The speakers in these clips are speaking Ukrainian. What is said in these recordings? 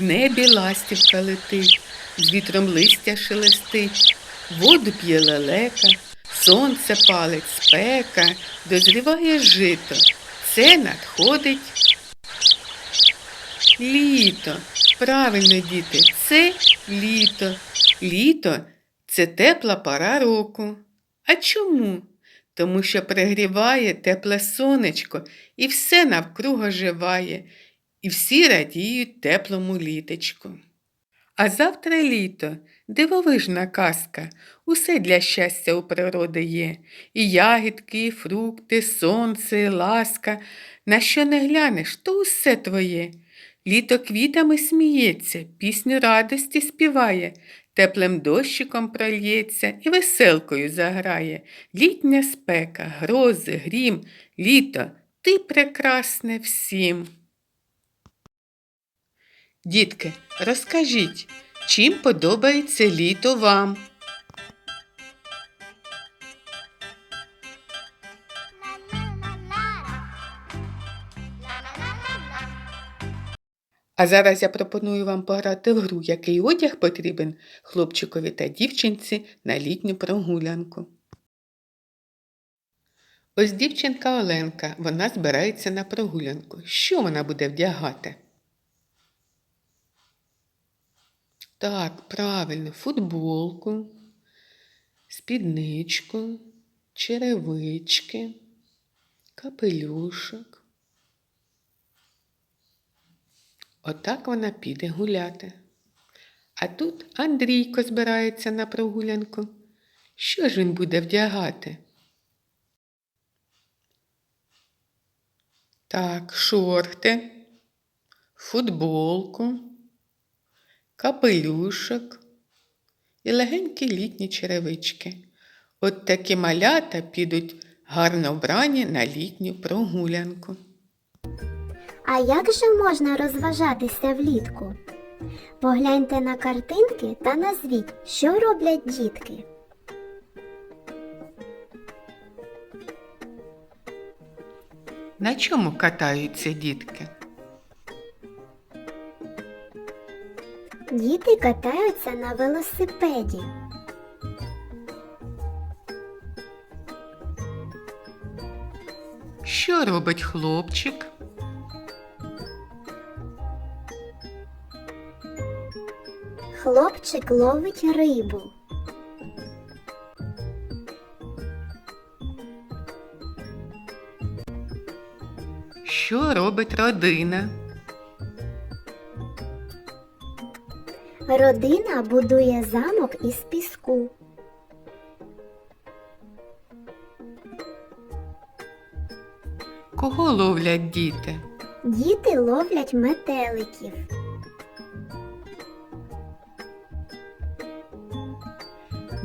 В небі ластівка летить, з вітром листя шелестить, воду п'є лелека, сонце палить спека, дозріває жито. Це надходить літо. Правильно, діти, це літо. Літо це тепла пора року. А чому? Тому що пригріває тепле сонечко, і все навкруг оживає, і всі радіють теплому літочку. А завтра літо, дивовижна казка, усе для щастя у природи є. І ягідки, і фрукти, сонце, і ласка. На що не глянеш, то усе твоє. Літо квітами сміється, пісню радості співає, теплим дощиком прольється і веселкою заграє. Літня спека, грози, грім, літо, ти прекрасне всім. Дітки, розкажіть, чим подобається літо вам? А зараз я пропоную вам пограти в гру, який одяг потрібен хлопчикові та дівчинці на літню прогулянку. Ось дівчинка Оленка, вона збирається на прогулянку. Що вона буде вдягати? Так, правильно, футболку, спідничку, черевички, капелюшок. Отак вона піде гуляти. А тут Андрійко збирається на прогулянку. Що ж він буде вдягати? Так, шорти, футболку, капелюшок і легенькі літні черевички. От такі малята підуть гарно вбрані на літню прогулянку. А як же можна розважатися влітку? Погляньте на картинки та назвіть, що роблять дітки. На чому катаються дітки? Діти катаються на велосипеді. Що робить хлопчик? Хлопчик ловить рибу. Що робить родина? Родина будує замок із піску. Кого ловлять діти? Діти ловлять метеликів.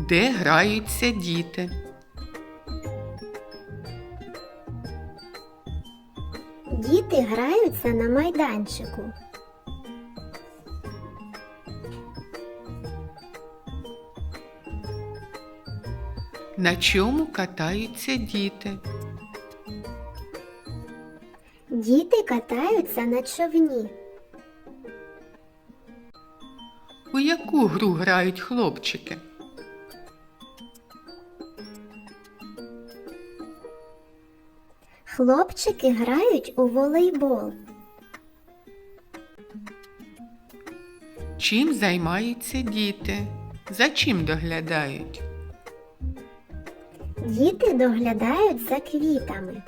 Де граються діти? Діти граються на майданчику. На чому катаються діти? Діти катаються на човні. У яку гру грають хлопчики? Хлопчики грають у волейбол. Чим займаються діти? За чим доглядають? Діти доглядають за квітами.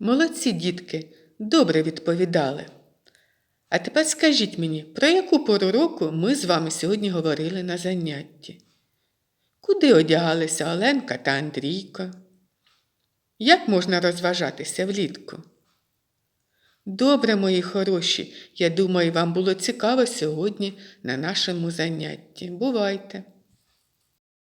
Молодці дітки, добре відповідали. А тепер скажіть мені, про яку пору року ми з вами сьогодні говорили на занятті? Куди одягалися Оленка та Андрійко? Як можна розважатися влітку? Добре, мої хороші, я думаю, вам було цікаво сьогодні на нашому занятті. Бувайте!